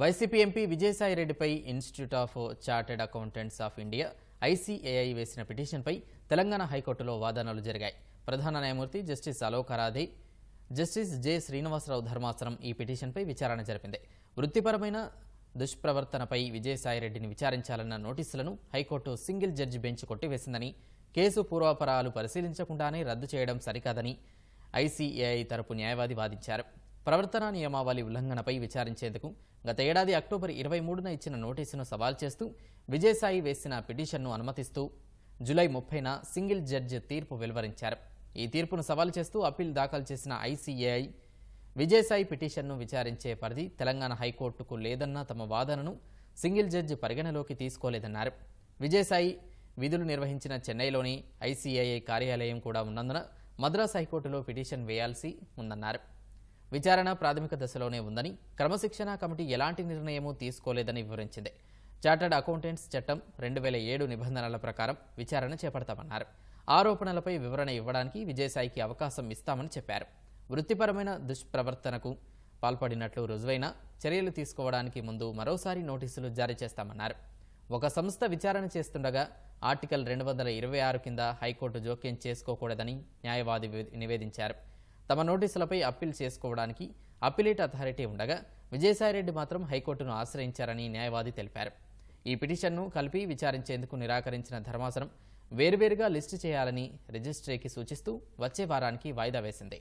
YCP MP విజయసాయిరెడ్డిపై institute of chartered accountants of India ICAI వేసిన పిటిషన్పై తెలంగాణ హైకోర్టులో వాదనలు జరిగాయి. ప్రధాన న్యాయమూర్తి justice Alok Aradhe justice J Srinivasarao ధర్మాసనం ఈ పిటిషన్పై విచారణ జరిపింది. వృత్తిపరమైన దుష్ప్రవర్తనపై విజయసాయిరెడ్డిని విచారించాలన్న నోటీసులను high court single judge bench కొట్టివేసిందని case పూర్వాపరాలు పరిశీలించకుండానే రద్దు చేయడం సరికాదని ఐసీఏఐ తరపు న్యాయవాది వాదించారు. ప్రవర్తనా నియమావళి ఉల్లంఘనపై విచారించేందుకు గత ఏడాది అక్టోబర్ ఇరవై మూడున ఇచ్చిన నోటీసును సవాల్ చేస్తూ విజయసాయి వేసిన పిటిషన్ను అనుమతిస్తూ జులై ముప్పైన సింగిల్ జడ్జి తీర్పు వెలువరించారు. ఈ తీర్పును సవాల్ చేస్తూ అప్పీల్ దాఖలు చేసిన ఐసీఏఐ విజయసాయి పిటిషన్ను విచారించే పరిధి తెలంగాణ హైకోర్టుకు లేదన్న తమ వాదనను సింగిల్ జడ్జి పరిగణలోకి తీసుకోలేదన్నారు. విజయసాయి విధులు నిర్వహించిన చెన్నైలోని ఐసీఐఐ కార్యాలయం కూడా ఉన్నందున మద్రాస్ హైకోర్టులో పిటిషన్ వేయాల్సి ఉందన్నారు. విచారణ ప్రాథమిక దశలోనే ఉందని క్రమశిక్షణ కమిటీ ఎలాంటి నిర్ణయమూ తీసుకోలేదని వివరించింది. చార్టర్డ్ అకౌంటెంట్స్ చట్టం రెండు వేల ఏడు నిబంధనల ప్రకారం విచారణ చేపడతామన్నారు. ఆరోపణలపై వివరణ ఇవ్వడానికి విజయసాయికి అవకాశం ఇస్తామని చెప్పారు. వృత్తిపరమైన దుష్ప్రవర్తనకు పాల్పడినట్లు రుజువైన చర్యలు తీసుకోవడానికి ముందు మరోసారి నోటీసులు జారీ చేస్తామన్నారు. ఒక సంస్థ విచారణ చేస్తుండగా ఆర్టికల్ రెండు వందల ఇరవై ఆరు కింద హైకోర్టు జోక్యం చేసుకోకూడదని న్యాయవాది నివేదించారు. తమ నోటీసులపై అప్పీల్ చేసుకోవడానికి అప్పీలేట్ అథారిటీ ఉండగా విజయసాయిరెడ్డి మాత్రం హైకోర్టును ఆశ్రయించారని న్యాయవాది తెలిపారు. ఈ పిటిషన్ను కలిపి విచారించేందుకు నిరాకరించిన ధర్మాసనం వేరువేరుగా లిస్టు చేయాలని రిజిస్ట్రీకి సూచిస్తూ వచ్చే వారానికి వాయిదా వేసింది.